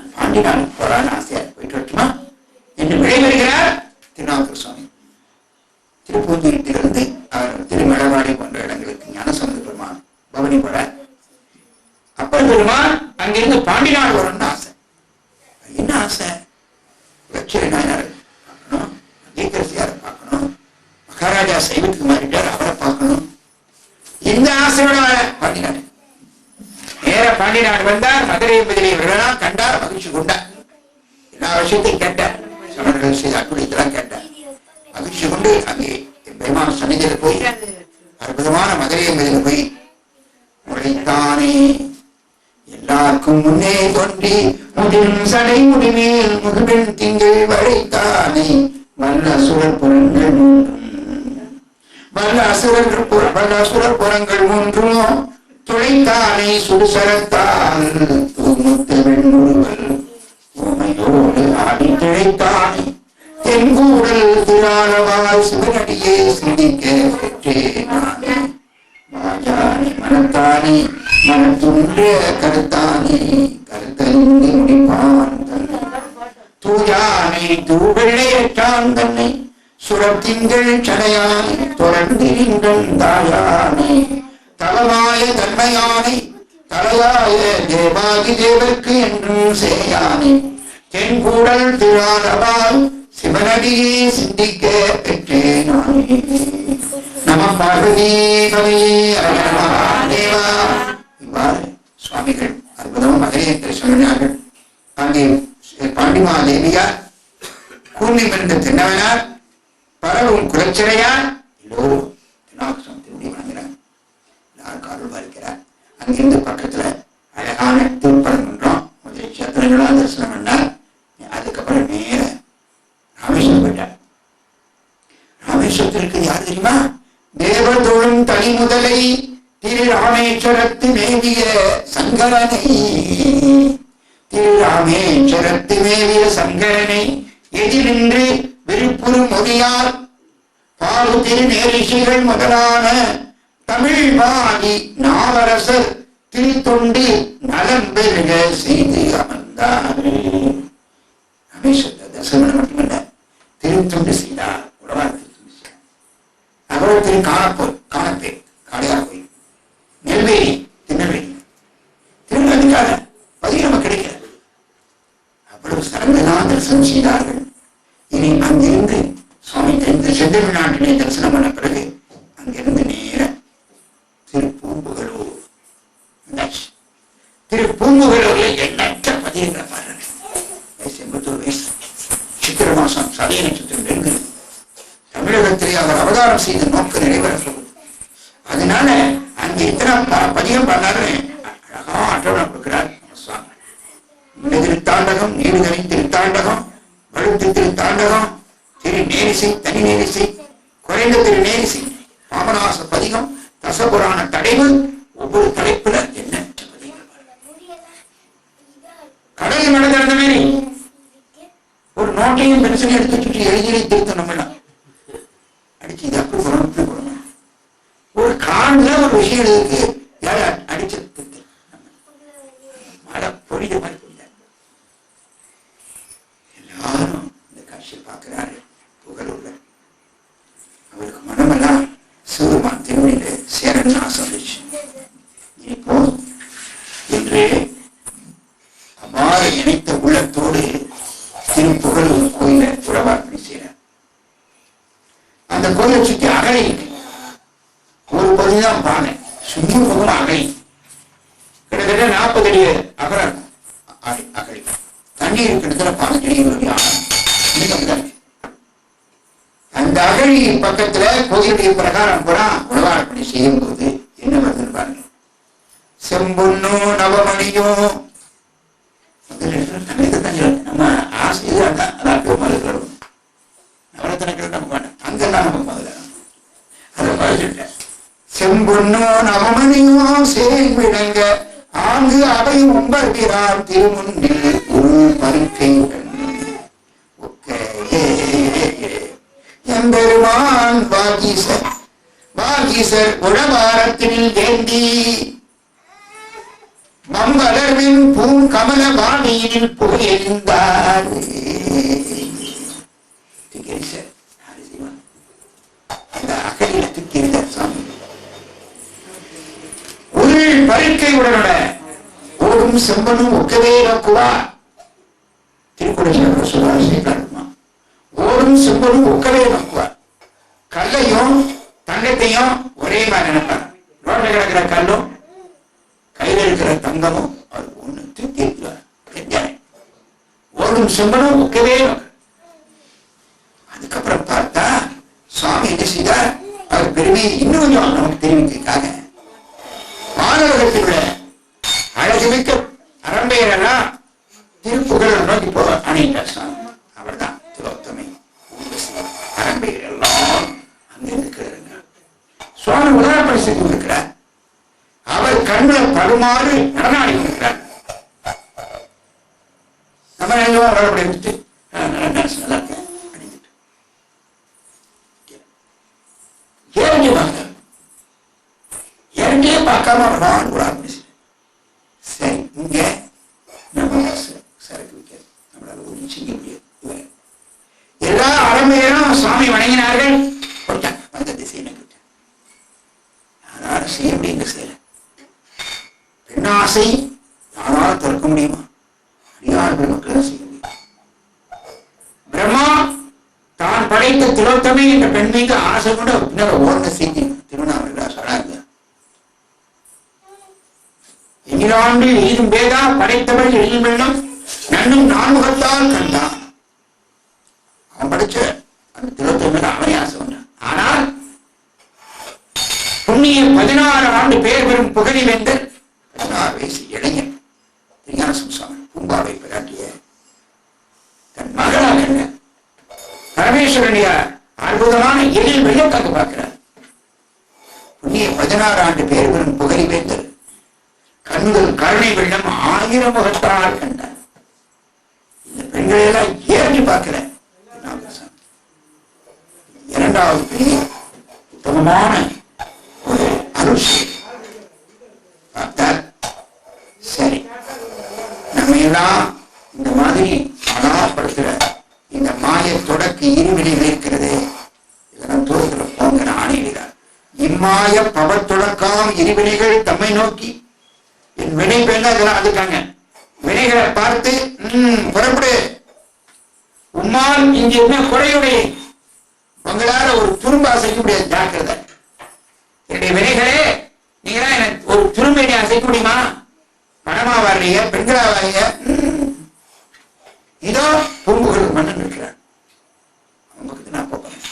நான் பாண்டி நாளுக்கு போறான்னு ஆசையா போயிட்டு வரட்டுமா? என்று விடைபெறுகிறார் திருநாவுக்கர் சுவாமி. திருப்பூந்தூரிலிருந்து அவர் திருமழவாடி போன்ற இடங்களுக்கு ஞானசம்பந்த பெருமான் பவனி போற அப்பர் பெருமான் அங்கிருந்து பாண்டி நாடு வரணும்னு ஆசை. என்ன ஆசை? லட்சுமி நாயனார் பார்க்கணும் தீக்கரசியாரை பார்க்கணும் மகாராஜா சைவத்துக்கு மாறிட்டார் அவரை பார்க்கணும். இந்த ஆசையோட பாண்டி நாடு வந்தார் மதுரை பதிலை இவர்களெல்லாம் கண்டார் மகிழ்ச்சி கொண்டார். எல்லா விஷயத்தையும் கேட்டார். சமணர்கள் செய்த அற்புதத்தெல்லாம் கேட்டார். மகிழ்ச்சி கொண்டு அங்கே பெருமான சன்னிதியில் போய் அற்புதமான மதுரை பதில போய் உழைத்தானே எல்லாருக்கும் முன்னே தோன்றி முதிரும் சடை முடிமேல் முதுபெண் திங்கள் வரைத்தானே வல்ல சுழல் புறங்கள் மூன்றும். வல்ல அசுரர்கள் வல்ல அசுரர் புறங்கள் மூன்றும். துளைத்தானே சுடுசரத்தான் தூமுத்த வெண்முருவல் உமையோடு ஆடி திளைத்தானே தென்கூடல் திராளவாய் சிவனடியே சிந்திக்க பெற்றேனானே வாயானே மனத்தானே மனத்துன்ற கருத்தானே கருத்தறிந்து முடிப்பான் தன்னை. தூயானை தூவெள்ளையற்றான் தன்னை சுரத்திங்கள் சடையானை தாயானே. தலவா தலமாய தன்மையானை தலையாய தேவாதி தேவர்க்கு என்றும் சேயானை தென்கூடல் திராளவாய் சிவனடியே சிந்திக்க பெற்றேனானே நம பார்வதி கவியே தேவா. இவ்வாறு சுவாமிகள் அற்புதம் மதுரை என்று சொன்னார்கள் அங்கே பாண்டிமாதேவியார் கூர்ணிமிருந்த தின்னவனார் பரவும் குலச்சிறையார் எல்லோரும் திருநாவுக்கரசன் எல்லாரும் காரல் அங்கிருந்து பக்கத்துல அழகான திருப்பரங்குன்றம் முதல் சத்திரங்களா தரிசனம் பண்ணார். அதுக்கப்புறம் நேர ராமேஸ்வரம் போயிட்டார். ராமேஸ்வரத்திற்கு யார் தெரியுமா? தேவதோழும் தனி முதலை திரு ராமேஸ்வரத்து மேவிய சங்கரனை. திரு ராமேஸ்வரத்து மேவிய சங்கரனை எதிரின்றி விருப்புறு மொழியார் பாலு திரு நேரிஷிகள் முதலான தமிழ் வாதி நாவரசர் திருத்தொண்டி நலம் பெருக செய்து அமர்ந்தார். தசமணம் மட்டுமல்ல திருத்தொண்டு செய்தார். உடவார் திருத்தொண்டு திரு காணப்போர் காணப்பேர் காளையார் கோயில். நெல்வேலி திருநெல்வேலி. திருநெல்வேலிக்காக பதிவு நமக்கு கிடைக்கல அவ்வளவு சடங்குதான் தரிசனம் செய்தார்கள். இனி அங்கிருந்து சுவாமி தெரிந்து செந்தமிழ் நாட்டிலே தரிசனம் பண்ண பிறகு அங்கிருந்து திருப்பூம்புகளூர்ல எண்ணற்ற பதிவுகளை பாருங்க வயசு எண்பத்தோரு வயசு. சித்திர மாசம் சதய நட்சத்திரம் நெருங்கு தமிழகத்திலே அவர் அவதாரம் செய்த நோக்கு நிறைவேற அதனால அங்கே இத்தனை பதியம் பண்ணாரு அழகா அட்டவணை கொடுக்கிறார் சுவாமி. திருத்தாண்டகம் நீடுகரை திருத்தாண்டகம் வழுத்து திருத்தாண்டகம் திரு நேரிசை தனி நேரிசை குறைந்த திரு நேரிசை பாபநாச பதிகம் தசபுராண தடைவு ஒவ்வொரு தலைப்பு எண்ணற்ற பதிகள் பாருங்க. கடலில் நடந்த மாதிரி ஒரு நோட்டையும் பென்சிலையும் எடுத்து வச்சுட்டு எழுதியை திருத்தம் அடிச்சு இது அப்படி போடணும் இப்படி ஒரு காண்ல ஒரு விஷயம் இருக்கு யாரை அடிச்சு மழை பொழிய மாதிரி எல்லாரும் இந்த காட்சியை பார்க்கிறாரு புகழூர்ல அவருக்கு மனமெல்லாம் சிவருமான் திருவடியில சேரன்னு ஆசை வந்துச்சு இப்போ என்று அவ்வாறு இணைத்த உள்ளத்தோடு திருப்புகழூர் கோயிலை உறவார்ப்பணி செய்கிறார் அந்த கோயிலை சுற்றி அகழி இருக்கு ஒரு பகுதிதான் பானை சும்மா பக்கம் அகழி கிட்டத்தட்ட நாற்பது அடி அகலம் இருக்கும். அகழி அகழி தண்ணீர் கிட்டத்தட்ட பதினஞ்சு அடி இருபது அடி ஆழம் நீளம் தான் இருக்கு. அந்த அகழி பக்கத்துல கோயிலுடைய பிரகாரம் பூரா உழவார்ப்பணி செய்யும் போது என்ன வருதுன்னு பாருங்க செம்பொன்னோ நவமணியோ முதல்ல தண்ணீர் தண்ணீர் நம்ம ஆசை அதான் அதான் பெருமாள் இருக்கிறோம் நவரத்தனங்கள் நம்ம வேண்டாம் அங்கெல்லாம் நம்ம முதல்ல அதை பதிலிட்டேன் செம்பொன்னோ நவமணியோ சேய் ஆங்கு அடை உம்பர்கிறார் திருமுன்னில் ஒரு பருக்கையுடன் எம்பெருமான் வாகீசர் வாகீசர் உழவாரத்தில் வேண்டி மங்க பூங்கலர்வின் பூங்கமல பாணியில் புகையெழுந்தார். அந்த அகலில தூக்கியிருந்தார் சாமி உள் பறிக்கை உடனோட ஓடும் செம்பனும் ஒக்கவே நோக்குவா திருக்குறள் சொல்றாரு சேகரமா ஓடும் செம்பனும் ஒக்கவே நோக்குவா கல்லையும் தங்கத்தையும் ஒரே மாதிரி நினைப்பாங்க. ரோட்ல கிடக்கிற கல்லும் கையில் இருக்கிற தங்கமும் அது ஒண்ணு தூக்கி ஓடும் செம்பனும் ஒக்கவே அதுக்கப்புறம் பார்த்தா சுவாமி என்ன செய்தார்? அவர் பெருமையை இன்னும் கொஞ்சம் நமக்கு தெரிவிக்கிறதுக்காக நம்ம நல்லா இருக்கேன் அப்படின்ட்டு. ஏறிஞ்சு வாங்க இறங்கியே பார்க்காம அவர் கூட ஆரம்பிச்சு சரி நம்ம சரக்கு நம்மளால ஒன்றும் செய்ய முடியாது. இவரை. எல்லா அரம்பையரும் சுவாமி வணங்கினார்கள். வந்த திசையில யாராலும் செய்ய முடியுங்க செய்யல. பெண்ணாசை யாராலும் திறக்க முடியுமா? அடியார் பெருமக்கள் செய்ய முடியும் பிரம்மா தான் படைத்த என்ற பெண் மீது ஆசை கொண்டு பின்னர் ஓர்ந்த செய்தி திருவண்ணாமலை சொன்னாங்க. எங்கிலாண்டு ஈரும் பேதா படைத்தவள் எழில் வெள்ளம் நன்னும் நான்முகத்தால் கண்டான். அவன் படிச்ச அந்த திலோத்தமை அவனே ஆசை கொண்டான். ஆனால் புண்ணிய பதினாறு ஆண்டு பேர் பெறும் புகழி வேந்தர் பதினாறு வயசு இளைஞன். அற்புதமான எழில் வெள்ளக்காக்கு பார்க்கிறார். புண்ணிய பதினாறு ஆண்டு பேர் பெறும் புகழி வேந்தர் கண்கள் கருணை வெள்ளம் ஆயிரம் முகத்தால் கண்டார். இந்த பெண்களை எல்லாம் ஏறி பார்க்கிறேன் இரண்டாவது பெரிய உத்தமமான ஒரு அருசி பார்த்தார் சரி நம்ம எல்லாம் இந்த மாதிரி அழாப்படுத்துற இந்த மாய தொடக்க இருவினைகள் இருக்கிறது இதெல்லாம் தூரத்துல போங்க ஆணையிடுகிறார் மாய பவ தொடக்காம் இருவினைகள் தம்மை நோக்கி. என் வினை பேர்ந்து அதெல்லாம் அதுக்காங்க வினைகளை பார்த்து உம் புறப்படு. உம்மால் இங்க என்ன குறையுடைய உங்களால ஒரு துரும்ப அசைக்க முடியாது ஜாக்கிரதை. என்னுடைய வினைகளே நீங்க எனக்கு ஒரு துரும்பை அசைக்க முடியுமா? பணமா வர்றீங்க பெண்களா வர்றீங்க இதோ பூம்புகள் மன்னன் இருக்கிறார் அவங்களுக்கு நான் போகிறேன்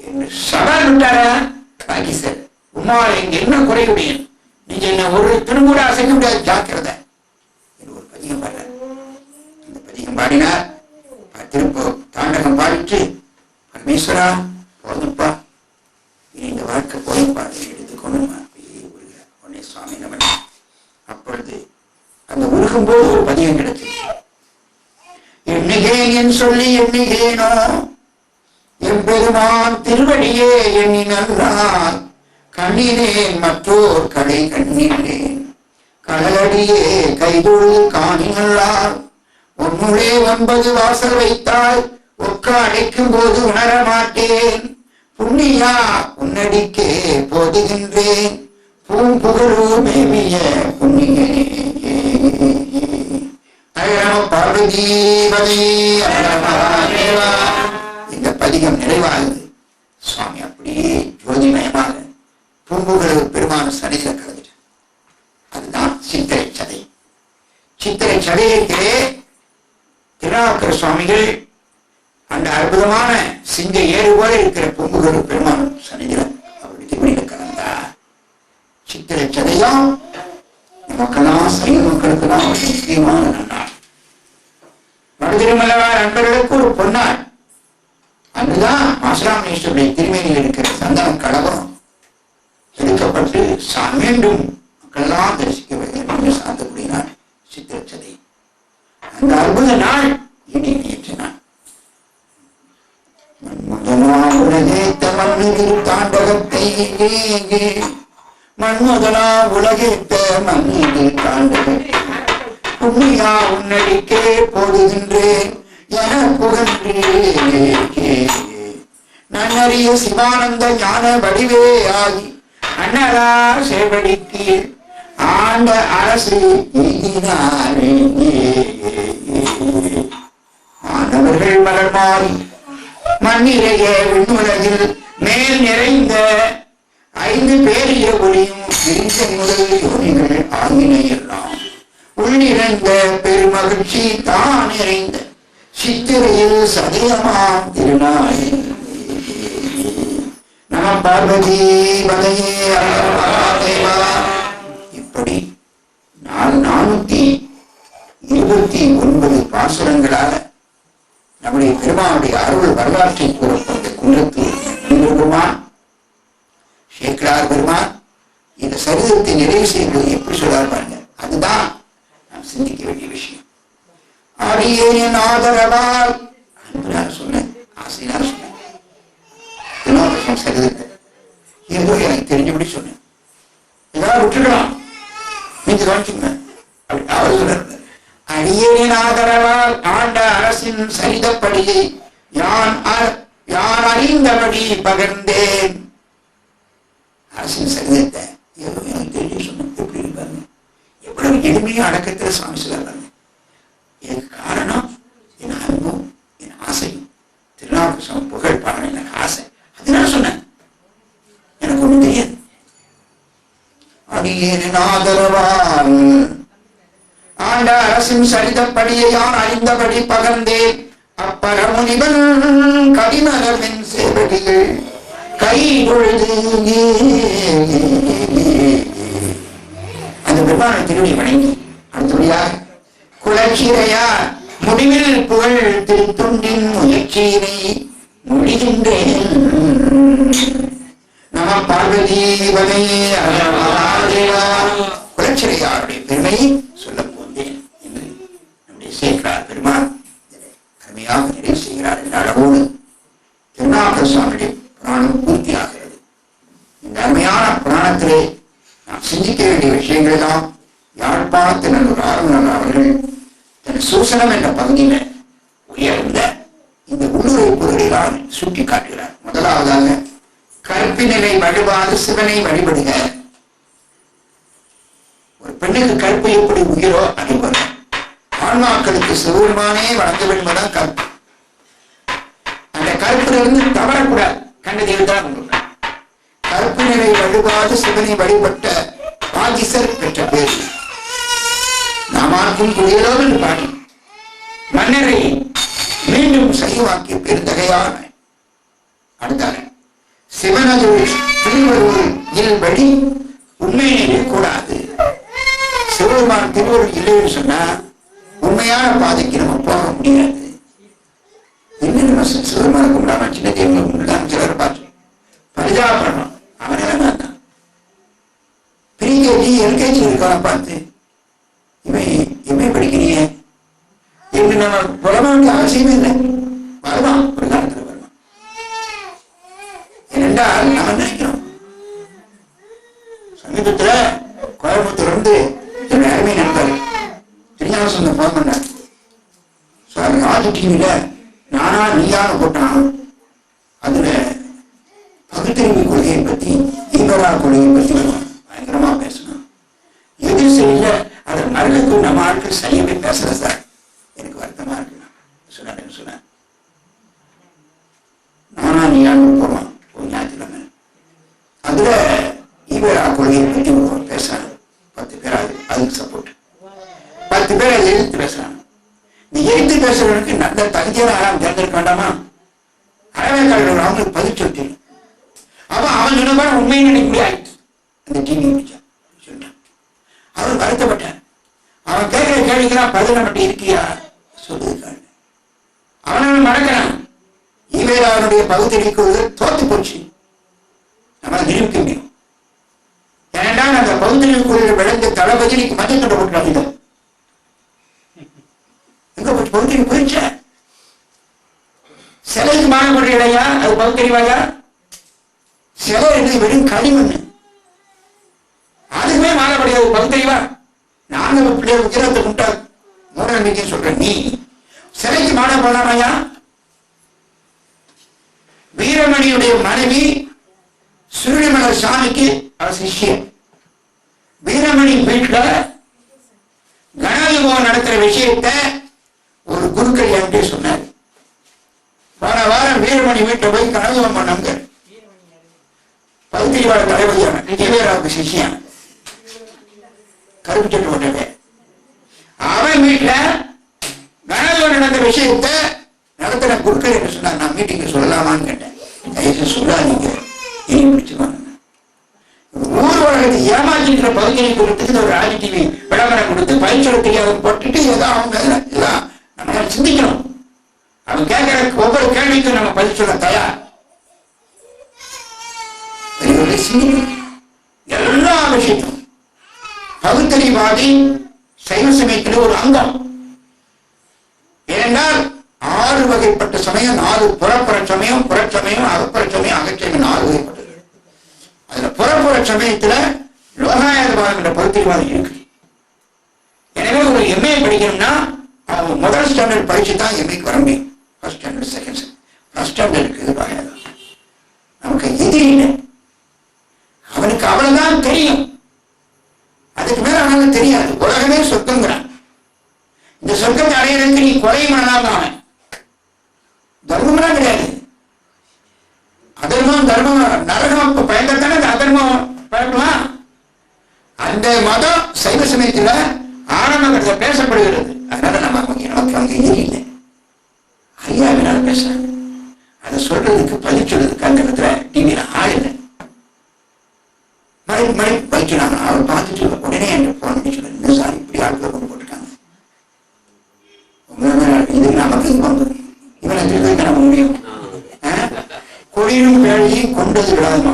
என்ன சவால் விட்டாரா பாக்கி சார் உமால இங்க என்ன குறையுடைய நீங்க என்ன ஒரு திரும்ப அசைக்க முடியாது? ஜாக்கிரத. ஒரு பதிகம் பாடுற அந்த பதிகம் பாடினார். திரும்ப தாண்டகம் பாடிட்டு பரமேஸ்வரா போதும்ப்பா இனி இந்த வாழ்க்கை போதும்ப்பா நீ உடனே சுவாமி நமன். அப்பொழுது அந்த உருகும்போது ஒரு பதிகம் கிடைச்சது எண்ணுகேன் என் சொல்லி எண்ணுகேனோ எம்பெருமான் திருவடியே எண்ணினான் கண்ணினேன் மற்றோர் கடை கண்ணினேன் கடலடியே கைதொழு காணினல்லார் உன்னுடைய ஒன்பது வாசல் வைத்தால் ஒக்க அடைக்கும் போது உணர மாட்டேன். புண்ணியா உன்னடிக்கே போதுகின்றேன். பூம்புகழூர் மேவிய புண்ணியனே அழகா இந்த பதிகம் நிறைவாகுது. சுவாமி அப்படியே பூம்புகழு பெருமான சனியில கலந்துட்டு அதுதான் சித்திரை சதை சித்திரை சதையத்திலே திருநாவுக்கர சுவாமிகள் அந்த அற்புதமான சிங்க ஏறு போல இருக்கிற பொங்குகள் பெருமான சனிதில அவருடைய திருமணியில கலந்தா சித்திரை சதையும் மக்களாம் சைவ மக்களுக்கெல்லாம் ஒரு முக்கியமான நன்னாள் வடதிருமலவார் அன்பர்களுக்கு ஒரு பொன்னாள். அதுதான் மாசராமேஸ்வருடைய திருமணியில் இருக்கிறது சிவானந்த ஞான வடிவே ஆகி அண்ணலா சேவடிக்கு ஆண்ட அரசு எய்தினாரே. மாணவர்கள் மலர் மாறி மண்ணிலேயே விண்ணுலகில் மேல் நிறைந்த ஐந்து பேரிய ஒளியும் விரிந்த முதல் யோனிகள் ஆகினையெல்லாம். உள்ளிருந்த பெருமகிழ்ச்சி தான் நிறைந்த சித்திரையில் சதயமாம் திருநாள் பார்வதி பதையே இப்படி நானூத்தி இருபத்தி ஒன்பது பாசுரங்களால நம்முடைய பெருமானுடைய அருள் வரலாற்றை கூறப்பட்ட குன்றத்தில் பெருமான் சேக்கலார் பெருமான் இந்த சரிதத்தை நிறைவு செய்வது எப்படி சொல்றார் பாருங்க. அதுதான் நாம் சிந்திக்க வேண்டிய விஷயம். அடியேனின் ஆதரவால் அன்புனார் சொன்னேன் ஆசைனார் வருஷம் சரி சரிதத்தை ஏதோ எனக்கு தெரிஞ்சபடி சொன்னேன். இதெல்லாம் விட்டுக்கலாம் நீங்க கவனிச்சுங்க அப்படி அவர் ஆதரவால் ஆண்ட அரசின் சரிதப்படியை யான் யான் அறிந்தபடி பகிர்ந்தேன். அரசின் சரிதத்தை ஏதோ எனக்கு தெரிஞ்சு சொன்னேன். எப்படி இருப்பாங்க எவ்வளவு எளிமையும் அடக்கத்தில் சுவாமி சொல்லுறாங்க எனக்கு காரணம் என் அன்பும் என் ஆசையும். திருநாவுக்கரசன் புகழ் பாடணும் எனக்கு ஆசை. நான் சொன்னேன் எனக்கு ஒண்ணும் தெரியாது. அடியேன் ஆதரவால் ஆண்ட அரசின் சரிதப்படியை யான் அறிந்தபடி பகர்ந்தேன்? அப்பரமுனிவன் கடிமரவின் சேவடிகள் கை பொழுது அந்த பெருமான திருவடி வணங்கி அடுத்தபடியாக குலச்சீரையா முடிவில் புகழ் திருத்துண்டின் முயற்சியினை முடிகின்றேன். நம பார்வதி வதை குலச்சிறையாருடைய பெருமையை சொல்ல போந்தேன் என்று நம்முடைய சேகரார் பெருமான் இதை அருமையாக நிறைவு செய்கிறார் என்ற அளவோடு திருநாக சுவாமியுடைய புராணம் பூர்த்தியாகிறது. இந்த அருமையான புராணத்திலே நாம் சிந்திக்க வேண்டிய விஷயங்கள் தான் யாழ்ப்பாணத்து நல்லூர் ஆரம்பர் அவர்கள் தன் சூசனம் என்ற பகுதியில உயர்ந்த இந்த உள்ளுரை பொருளிலால் சுட்டி காட்டுகிறார் முதலாவதாக கற்பினிலை வழிபாடு சிவனை வழிபடுக. ஒரு பெண்ணுக்கு கற்பு எப்படி உயிரோ அதே ஆன்மாக்களுக்கு சிவபெருமானே வணங்க வேண்டுமதான் கற்பு. அந்த கருப்புல இருந்து தவறக்கூடாது. கண்டதில் தான் உண்டு கற்பு நிலை வழிபாடு சிவனை வழிபட்ட பாகிசர் பெற்ற பேர். நாமாக்கும் குடியலோடு என்று பாடி. மன்னரை மீண்டும் சைவாக்கிய பெருந்தகையான அடுத்தார்கள் சிவனது திருவருள் இல்படி உண்மையிலே கூடாது. சிவபெருமான் திருவருள் இல்லைன்னு சொன்னா உண்மையான பாதைக்கு நம்ம போக முடியாது. என்ன நம்ம சி- சிவபெருமானை கும்பிடாம சின்ன தெய்வங்களை கும்பிடாம சிலர் பார்த்து பரிதாபப்படணும் அவன் நிலைமை தான் ப்ரீகேஜி எல்கேஜி இருக்கவனை பார்த்து இவன் இவன் படிக்கிறீங்க என்று நம்ம புலம்ப அவசியமே இல்லை. வருவான் ஒரு காலத்துல வருவான் ஏனென்றால் நம்ம நினைக்கிறோம் சமீபத்துல கோயம்புத்தூர் இருந்து என்னுடைய அருமை நண்பர் திருஞான சொந்த போன் பண்ணார் சார் நானா நீயான போட்டான் அதுல பகுத்தறிவு கொள்கையை பத்தி ஈவரா கொள்கையை பத்தி வருவான் பயங்கரமா பேசணும் எது சரியில்ல அதை மறுக்க நம்ம ஆட்கள் சரியாவே பேசல சார் எனக்கு வருத்தமா இருக்கு சொன்னாரு சொன்னேன் நானா நீயான்னு போடுவான் ஒரு ஞாயிற்றுக்கிழமை அதுல ஈவரா கொள்கையை பத்தி ஒருவன் பேசுறான் பத்து பேர் அது அதுக்கு சப்போர்ட் பத்து பேர் அதை எதிர்த்து பேசுறாங்க இந்த எதிர்த்து பேசுறவனுக்கு நல்ல தகுதியான ஆளாம் தேர்ந்தெடுக்க வேண்டாமா அறவே கல்வி அவங்களுக்கு பதிச்சு விட்டு அவன் அவன் சொன்ன உண்மையை நினைக்க முடியாது அந்த டிவி முடிச்சான் சொல்லிட்டான் அவன் வருத்தப்பட்டான் அவன் கேட்கிற கேள்விக்கெல்லாம் பதில் மட்டும் இருக்கியா சொல்லுகிறான் அவன் மறக்கிறான். இவர் அவனுடைய பகுதிக்கு தோத்து போச்சு. நம்மளை நிரூபிக்க முடியும். ஏனென்றால் அந்த பகுதிக்குள்ள விளைந்த தளபதிக்கு மஞ்சள் கட்ட போட்டுறாங்க எங்க போச்சு? பகுதிக்கு போயிடுச்ச சிலைக்கு மாலை இடையா? அது பகுத்தறிவாயா சிலை என்பது வெறும் களிமண். அதுக்குமே மாறப்படியாது பகுத்தறிவா நாங்கள் பிள்ளைகள் உயரத்தை முட்டா மூட நம்பிக்கை சொல்றேன். நீ சிலைக்கு மாட போனாமையா வீரமணியுடைய மனைவி சூரியமல சாமிக்கு அவர் வீரமணி வீட்டுல கணாயுகம் நடத்துற விஷயத்த ஒரு குருக்கள் என்கிட்ட சொன்னார். வார வாரம் வீரமணி வீட்டில் போய் கனகம் பண்ணாங்க. பகுதிவாழ தலைவலியான விஜயராவுக்கு சிஷியான். கருப்பு சட்டு அவன் வீட்டுல கனகம் நடந்த விஷயத்தை நடத்துற கொடுக்கல என்ன சொன்னார் நான் மீட்டிங் சொல்லலாமான்னு கேட்டேன். தயவுசெய்து சொல்லாதீங்க. இனி பிடிச்சுக்கோங்க ஊர் உலகத்தை ஏமாற்றிக்கிற பகுதியை குறித்து இந்த ஒரு ஆதி டிவி விளம்பரம் கொடுத்து பயிற்சியை போட்டுட்டு ஏதோ அவங்க இதெல்லாம் நம்ம சிந்திக்கணும். அவன் கேட்கிற ஒவ்வொரு கேள்விக்கும் நம்ம பதில் சொல்ல தயார். எல்லா விஷயத்தும் பகுத்தறிவாதி சைவ சமயத்தில் ஒரு அங்கம் ஏனென்றால் ஆறு சமயம் நாலு புறப்புற சமயம் புறச்சமயம் அகப்புற சமயம் அகச்சமயம் நாலு அதுல புறப்புற சமயத்துல லோகாயதவாதம் என்ற பகுத்தறிவாதம் இருக்கு எனவே ஒரு எம்ஏ படிக்கணும்னா அவன் முதல் ஸ்டாண்டர்ட் படிச்சு தான் எம்ஏக்கு வர முடியும் first standard second first standard இருக்குது நமக்கு எதிரி இல்லை. அவனுக்கு அவ்வளவுதான் தெரியும். அதுக்கு மேல அவனுக்கு தெரியாது. உலகமே சொர்க்கங்கிறான் இந்த சொர்க்கத்தை அடையிறதுக்கு நீ கொலை பண்ணலாம் அவன். தர்மம்லாம் கிடையாது. அதர்மம் தர்மம் நரகம் இப்ப அதர்மம் பயப்படலாம் அந்த மதம் சைவ சமயத்துல ஆரம்பத்தில் பேசப்படுகிறது. அதனால நம்ம அவங்க நமக்கு அவங்க இல்லை ஐயாவினால பேசுறாங்க. அதை சொல்றதுக்கு பதில் சொல்றதுக்கு அந்த இடத்துல டிவியில் ஆள் இல்லை. மழை மழை வைக்கிறாங்க அவர் பார்த்துட்டு உடனே என்று போன பண்ணி சார் இப்படி ஆட்கள் கொண்டு போட்டுட்டாங்க? இது நமக்கு இது திருத்த நம்ம முடியும் கொடியும் பேழையும் கொண்டது விடாதமா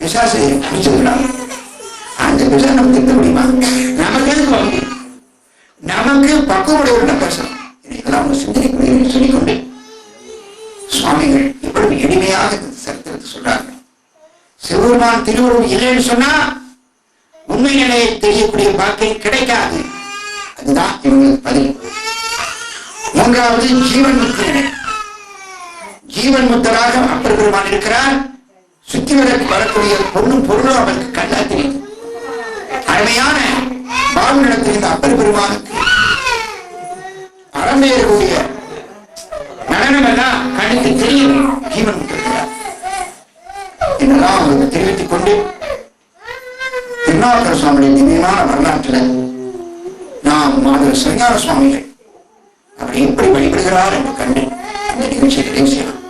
பிசாசு அடிச்சது அந்த பிசா நம்ம திருத்த முடியுமா நமக்கு எதுக்கு வந்து நமக்கு பக்குவடையுள்ள பசம் இதெல்லாம் அவங்க சிந்தனைக்குரிய சொல்லிக்கொண்டு. சுவாமிகள் இவ்வளவு எளிமையாக சரித்திரத்தை சொல்றாங்க. சிவபெருமான் திருவுருவம் இல்லைன்னு சொன்னா உண்மை நிலையை தெரியக்கூடிய பாக்கியம் கிடைக்காது. அதுதான் இவங்களுக்கு பதில். மூன்றாவது ஜீவன் முத்தர் ஜீவன் முத்தராக அப்பர் பெருமான் இருக்கிறார். சுத்தி விளக்கு வரக்கூடிய பொண்ணும் பொருளும் அவருக்கு கண்ணா தெரியும் அருமையான வாழ்வு நடத்துகின்ற அப்பர் பெருமானுக்கு அரம்பேறக்கூடிய நடனம் எல்லாம் கண்ணுக்கு தெரியும். ஜீவன் முத்திருக்கிறார் என்னெல்லாம் அவங்களுக்கு தெரிவித்துக் கொண்டு திருநாவுக்கர சுவாமியுடைய திவ்யமான வரலாற்றில் நாம் மாதவர் சிவஞான சுவாமிகள் எப்படி செய்யலாம்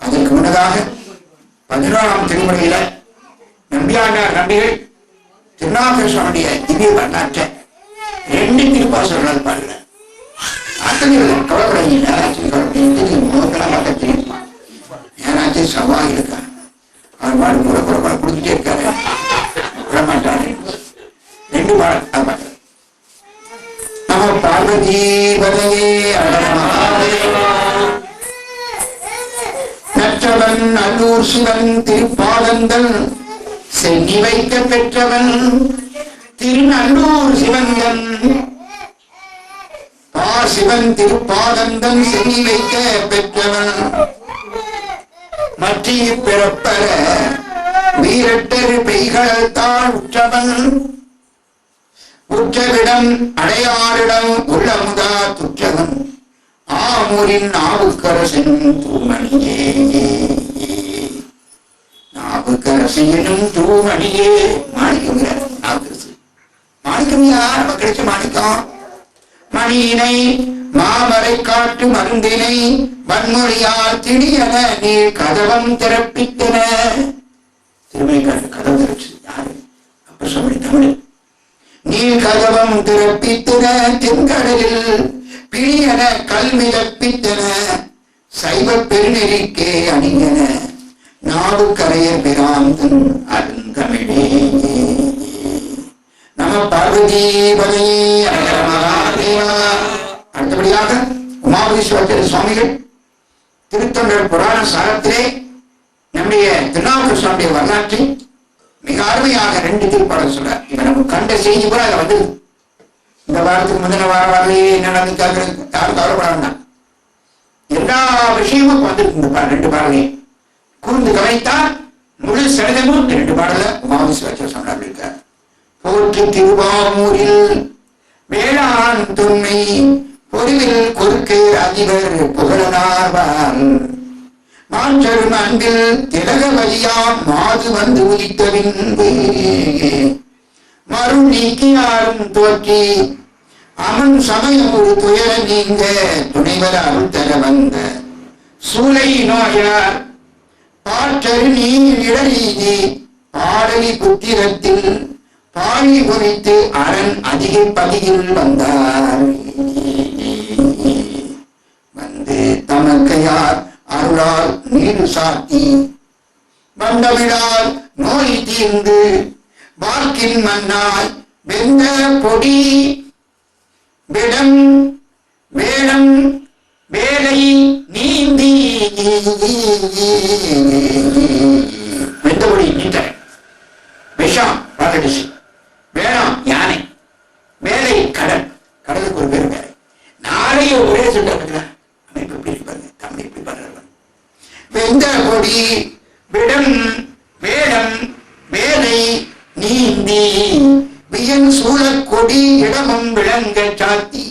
அதற்கு முன்னதாக பதினோராம் திருமுறையில நம்பியாண்டார் நம்பிகள் திருநாவுக்கர சுவாமிய திவ்ய வரலாற்றை ரெண்டு திருப்பாசல்கள் பாருங்க அத்தனை கவலைப்படாதீங்க நேராச்சும் கவலைப்படாதீங்க முகத்தெல்லாம் பார்க்க தெரியும் நேராச்சும் சவால் இருக்கா அவர் பாடு கூட கூட கொடுத்துட்டே இருக்காரு விடமாட்டாரு ரெண்டு பாடம் நம பார்வதி பதையே நல்லூர் சிவன் திருப்பாதங்கள் செங்கி வைக்க பெற்றவன் திருநல்லூர் சிவந்தன் பா சிவன் திருப்பாதந்தன் செங்கி வைக்க பெற்றவன் மற்றிய பிறப்பர வீரட்டர் பெய்களால் தான் உற்றவன் உற்றவிடம் அடையாரிடம் உள்ளமுதா துற்றவன் ஆமூரின் நாவுக்கரசன் தூமணியே. நாவுக்கரசனும் தூமணியே. மாணிக்கங்கிறார் நாவுக்கரசு. மாணிக்கம் யார்? நம்ம கிடைச்ச மாணிக்கம். மணியினை மாமரை காட்டு மருந்தினை வன்மொழியால் திணியன நீ கதவம் திறப்பித்தன. திருமணி கதவு திறச்சு யாரு? அப்ப சொல்லி தமிழ் கதவம் திறப்பித்தன தென்கடலில் பிணியன கல் மிதப்பித்தன சைவ பெருநெறிக்கே அணியன நாடு கரைய பிராந்தன் அருந்தமிழே நம பார்வதி அடுத்தபடியாக உமாபதி சுவாமிகள் திருத்தொண்டர் புராண சாரத்திலே நம்முடைய திருநாவுக்கர் சுவாமியுடைய வரலாற்றை மிக அருமையாக ரெண்டு திருப்பாடல் சொல்றார். இப்ப நம்ம கண்ட செய்தி கூட அதை வந்து இந்த வாரத்துக்கு முந்தின வார வாரிலேயே நடந்து கேட்கறது? யாரும் கவலைப்பட வேண்டாம் எல்லா விஷயமும் வந்துருக்கு இந்த பா- ரெண்டு பாடலையும் கூர்ந்து கலைத்தால் முழு சடிதமும் ரெண்டு பாடல உமாவி சிவாச்சார சொன்னார் இருக்கார். போற்று திருவாமூரில் வேளாண் தொன்மை பொறிவில் குறுக்கு அதிபர் நான் மாற்றரும் அன்பில் திலக வழியாம் மாது வந்து உதித்த பின்பு. மறு நீக்கியாரும் தோற்றி அவன் சமயம் ஒரு துயர நீங்க துணைவர் அருள் தர வந்த. சூளை நோயார் பாற்றரு நீர் இடரீதி பாடலி புத்திரத்தில் பாழி குறித்து அரண் அதிக பதியில் வந்தார். வந்து தமக்கையார் அருளால் நீடு சாத்தி. வந்தவிழால் நோய் தீர்ந்து வாக்கின் மண்ணாய் வெந்த பொடி விடம் வேடம் வேலை நீந்தி வெந்தபடி நீண்ட விஷம் பாரடிசி வேடம் யானை வேலை கடல் கடலுக்கு ஒரு பேர் வேலை நாளையும் ஒரே சொல்றாங்க அமைப்பு எப்படி இருப்பாங்க தமிழ் எப்படி பண்றாங்க வெந்த கொடி விடம் வேடம் வேலை நீந்தி வியன் சூழக் கொடி இடமும் விளங்க சாத்தி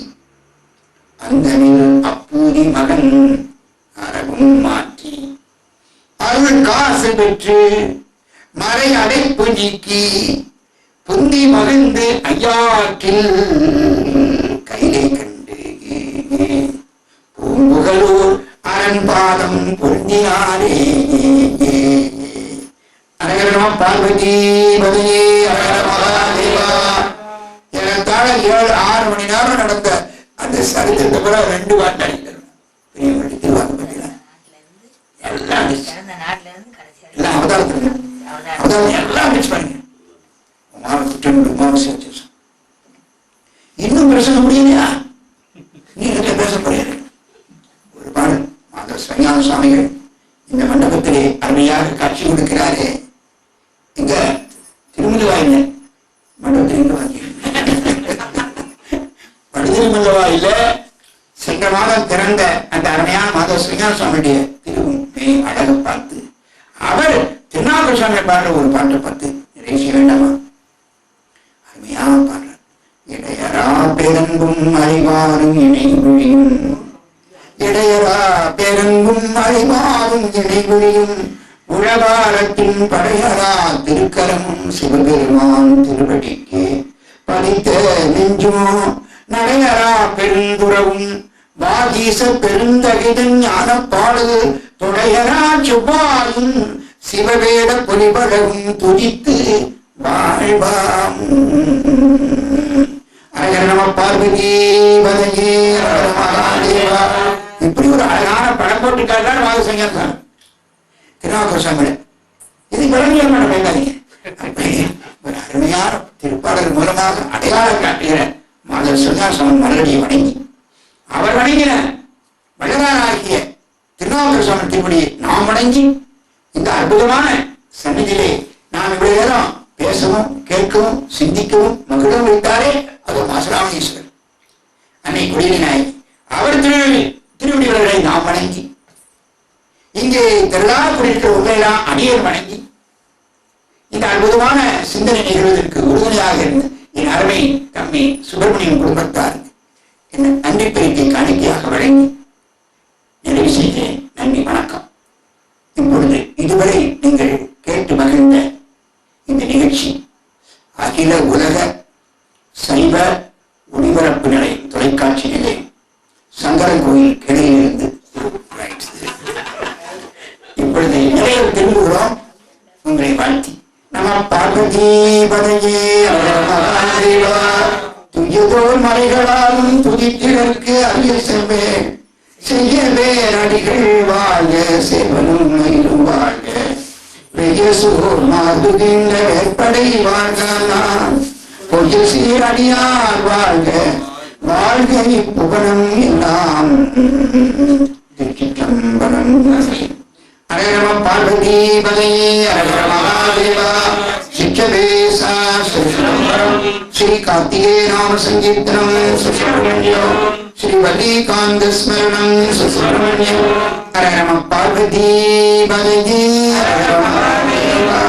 அந்தனில் அப்பூதி மகன் அறவும் மாற்றி அருள் காசு பெற்று மறை அடைப்பு நீக்கி புந்தி மகிழ்ந்து ஐயாற்றில் கைலை கண்டு பூம்புகலூர் அரண்பாதம் பொருந்தினாரே அரகரணமா பார்வதி பதியே அரகர மகாதேவா ஏறத்தாழ ஏழு ஆறு மணி நேரம் நடந்த அந்த சரித்திரத்தை கூட ரெண்டு வாட்டி அடிக்கிறோம் எல்லாம் எல்லாம் அவதாரம். எல்லாம் மிஸ் இன்னும் பேச முடியலையா? நீங்க பேச முடியாது ஒரு பாடல் மாதவ சுவாமிகள் இந்த மண்டபத்திலே அருமையாக காட்சி கொடுக்கிறாரே. இங்க திருமலவாயில மண்டபத்தில் இங்க வாங்கி படுதிருமல்லவாயில சென்ற மாதம் திறந்த அந்த அருமையான மாதவ சன்னியாச சுவாமியுடைய திருமே அழகு பார்த்து அவர் திருநாவுக்கர் சுவாமி பாடுற ஒரு பாட்டை பார்த்து நிறைய செய்ய வேண்டாமா? அருமையா பாடுறார். இடையரா பெருங்கும் அறிவாரும் இணைகுழியும் இடையரா பெருங்கும் அறிவாரும் இணைகுழியும் உழவாரத்தின் படையரா திருக்கரமும் சிவபெருமான் திருவடிக்கு பணித்த நெஞ்சும்? நடையரா பெருந்துறவும் வாகீச பெருந்தகிதன் ஞான பாடு தொடையரா சுபாயும் சிவவேட பொலிபடவும் துதித்து வாழ்வாம். அழகர் நம பார்வதி பதகே இப்படி ஒரு அழகான படம் போட்டுக்காதான் வாங்க செஞ்சாங்க திருநாவுக்கர் இது விளங்கிய மேடம் வேண்டாதீங்க ஒரு அருமையான திருப்பாளர் மூலமாக அடையாளம் காட்டுகிற மாதர் சுதாசமன் மலரடியை வணங்கி. அவர் வணங்கின வள்ளலாராகிய திருநாவுக்கர் சுவாமி திருப்படியை நாம் வணங்கி இந்த அற்புதமான சன்னிதியிலே நாம் இவ்வளவு நேரம் பேசவும் கேட்கவும் சிந்திக்கவும் மகிழவும் வைத்தாரே அது மாசராமணீஸ்வரர். அன்னை குடியினை நாயகி அவர் திரு திருவடிகளை நாம் வணங்கி இங்கே திரளா குடியிருக்கிற உண்மையெல்லாம் அடியர் வணங்கி இந்த அற்புதமான சிந்தனை நிகழ்வதற்கு உறுதுணையாக இருந்த என் அருமை தம்மை சுப்பிரமணியம் குடும்பத்தார் என்ன நன்றி பெருக்கை காணிக்கையாக வழங்கி நிறைவு செய்கிறேன். நன்றி வணக்கம். இப்பொழுது இதுவரை நீங்கள் கேட்டு மகிழ்ந்த இந்த நிகழ்ச்சி அகில உலக சைவ ஒளிபரப்பு நிலையம் தொலைக்காட்சி நிலையம் சங்கரன் கோயில் கிளையிலிருந்து திரும்புகிறோம் உங்களை வாழ்த்தி. நம பார்வதி பதையே துயதோர் மலைகளாலும் துதித்திடற்கு அறிய செல்வேன் செய்ய வேரடிகள் வாழ்க செவனும் மயிலும் வாழ்க. வெயசூர் மாதுகின்ற வேற்படை வாழ்க பொய்ய சீரடியார் வாழ்க வாழ்க இப்புகழும் எல்லாம். திருச்சிற்றம்பலம் நன்றி பார்வதி பார்வதி பதையே அரகர மகாதேவா சிச்சவே சா ஸ்ரீசுரம் ஸ்ரீ கார்த்திகே நாம சங்கீர்த்தனம் சுப்பிரமணியம் ஸ்ரீ வல்லிகாந்த ஸ்மரணம் சுப்பிரமணியம் ஹர நம பார்வதி பதையே அரகர மகாதேவா